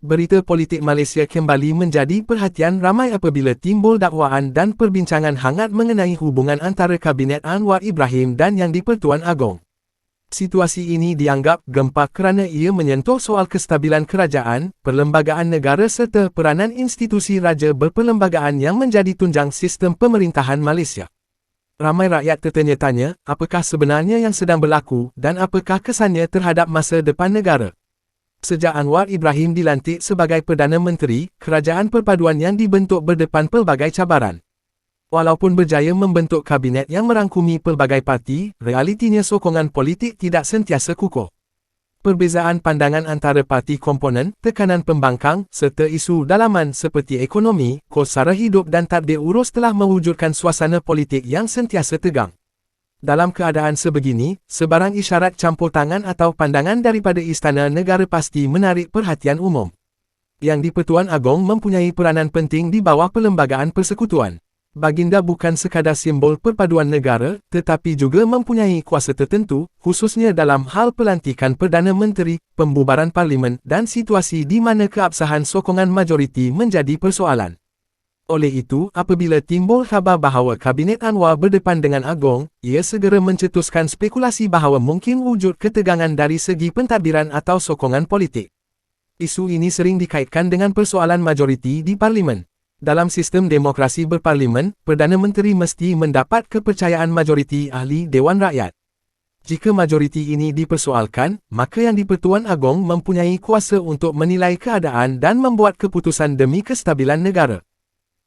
Berita politik Malaysia kembali menjadi perhatian ramai apabila timbul dakwaan dan perbincangan hangat mengenai hubungan antara Kabinet Anwar Ibrahim dan Yang di-Pertuan Agong. Situasi ini dianggap gempa kerana ia menyentuh soal kestabilan kerajaan, perlembagaan negara serta peranan institusi raja berperlembagaan yang menjadi tunjang sistem pemerintahan Malaysia. Ramai rakyat tertanya-tanya, apakah sebenarnya yang sedang berlaku dan apakah kesannya terhadap masa depan negara. Sejak Anwar Ibrahim dilantik sebagai Perdana Menteri, kerajaan perpaduan yang dibentuk berdepan pelbagai cabaran. Walaupun berjaya membentuk kabinet yang merangkumi pelbagai parti, realitinya sokongan politik tidak sentiasa kukuh. Perbezaan pandangan antara parti komponen, tekanan pembangkang, serta isu dalaman seperti ekonomi, kos sara hidup dan tadbir urus telah mewujudkan suasana politik yang sentiasa tegang. Dalam keadaan sebegini, sebarang isyarat campur tangan atau pandangan daripada Istana Negara pasti menarik perhatian umum. Yang di-Pertuan Agong mempunyai peranan penting di bawah Perlembagaan Persekutuan. Baginda bukan sekadar simbol perpaduan negara, tetapi juga mempunyai kuasa tertentu, khususnya dalam hal pelantikan Perdana Menteri, pembubaran Parlimen dan situasi di mana keabsahan sokongan majoriti menjadi persoalan. Oleh itu, apabila timbul khabar bahawa Kabinet Anwar berdepan dengan Agong, ia segera mencetuskan spekulasi bahawa mungkin wujud ketegangan dari segi pentadbiran atau sokongan politik. Isu ini sering dikaitkan dengan persoalan majoriti di Parlimen. Dalam sistem demokrasi berparlimen, Perdana Menteri mesti mendapat kepercayaan majoriti ahli Dewan Rakyat. Jika majoriti ini dipersoalkan, maka yang di-Pertuan Agong mempunyai kuasa untuk menilai keadaan dan membuat keputusan demi kestabilan negara.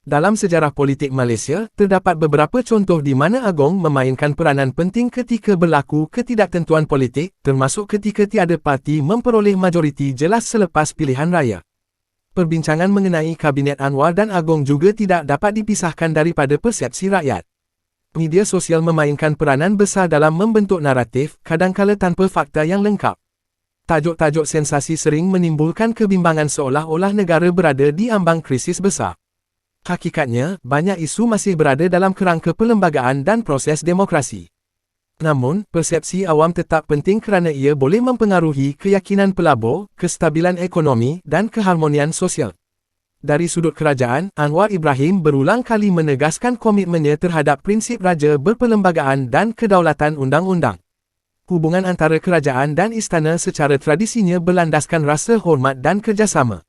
Dalam sejarah politik Malaysia, terdapat beberapa contoh di mana Agong memainkan peranan penting ketika berlaku ketidaktentuan politik, termasuk ketika tiada parti memperoleh majoriti jelas selepas pilihan raya. Perbincangan mengenai Kabinet Anwar dan Agong juga tidak dapat dipisahkan daripada persepsi rakyat. Media sosial memainkan peranan besar dalam membentuk naratif, kadangkala tanpa fakta yang lengkap. Tajuk-tajuk sensasi sering menimbulkan kebimbangan seolah-olah negara berada di ambang krisis besar. Hakikatnya, banyak isu masih berada dalam kerangka perlembagaan dan proses demokrasi. Namun, persepsi awam tetap penting kerana ia boleh mempengaruhi keyakinan pelabur, kestabilan ekonomi dan keharmonian sosial. Dari sudut kerajaan, Anwar Ibrahim berulang kali menegaskan komitmennya terhadap prinsip raja berperlembagaan dan kedaulatan undang-undang. Hubungan antara kerajaan dan istana secara tradisinya berlandaskan rasa hormat dan kerjasama.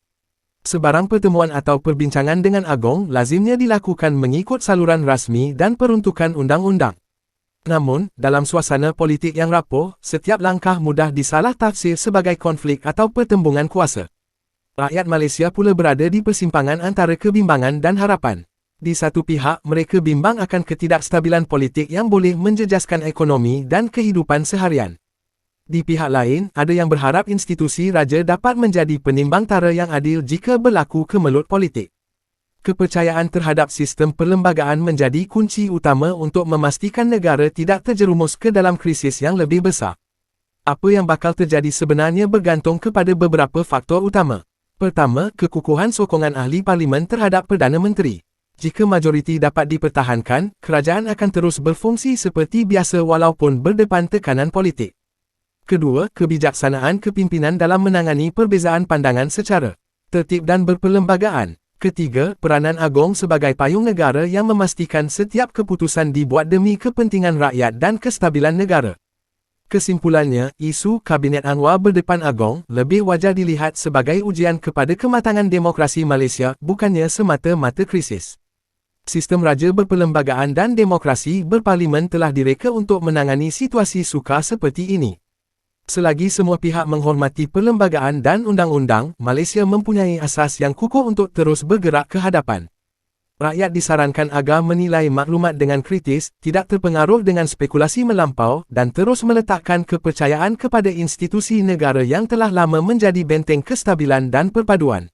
Sebarang pertemuan atau perbincangan dengan Agong lazimnya dilakukan mengikut saluran rasmi dan peruntukan undang-undang. Namun, dalam suasana politik yang rapuh, setiap langkah mudah disalah tafsir sebagai konflik atau pertembungan kuasa. Rakyat Malaysia pula berada di persimpangan antara kebimbangan dan harapan. Di satu pihak, mereka bimbang akan ketidakstabilan politik yang boleh menjejaskan ekonomi dan kehidupan seharian. Di pihak lain, ada yang berharap institusi raja dapat menjadi penimbang tara yang adil jika berlaku kemelut politik. Kepercayaan terhadap sistem perlembagaan menjadi kunci utama untuk memastikan negara tidak terjerumus ke dalam krisis yang lebih besar. Apa yang bakal terjadi sebenarnya bergantung kepada beberapa faktor utama. Pertama, kekukuhan sokongan ahli parlimen terhadap Perdana Menteri. Jika majoriti dapat dipertahankan, kerajaan akan terus berfungsi seperti biasa walaupun berdepan tekanan politik. Kedua, kebijaksanaan kepimpinan dalam menangani perbezaan pandangan secara tertib dan berperlembagaan. Ketiga, peranan Agong sebagai payung negara yang memastikan setiap keputusan dibuat demi kepentingan rakyat dan kestabilan negara. Kesimpulannya, isu Kabinet Anwar berdepan Agong lebih wajar dilihat sebagai ujian kepada kematangan demokrasi Malaysia bukannya semata-mata krisis. Sistem raja berperlembagaan dan demokrasi berparlimen telah direka untuk menangani situasi sukar seperti ini. Selagi semua pihak menghormati perlembagaan dan undang-undang, Malaysia mempunyai asas yang kukuh untuk terus bergerak ke hadapan. Rakyat disarankan agar menilai maklumat dengan kritis, tidak terpengaruh dengan spekulasi melampau dan terus meletakkan kepercayaan kepada institusi negara yang telah lama menjadi benteng kestabilan dan perpaduan.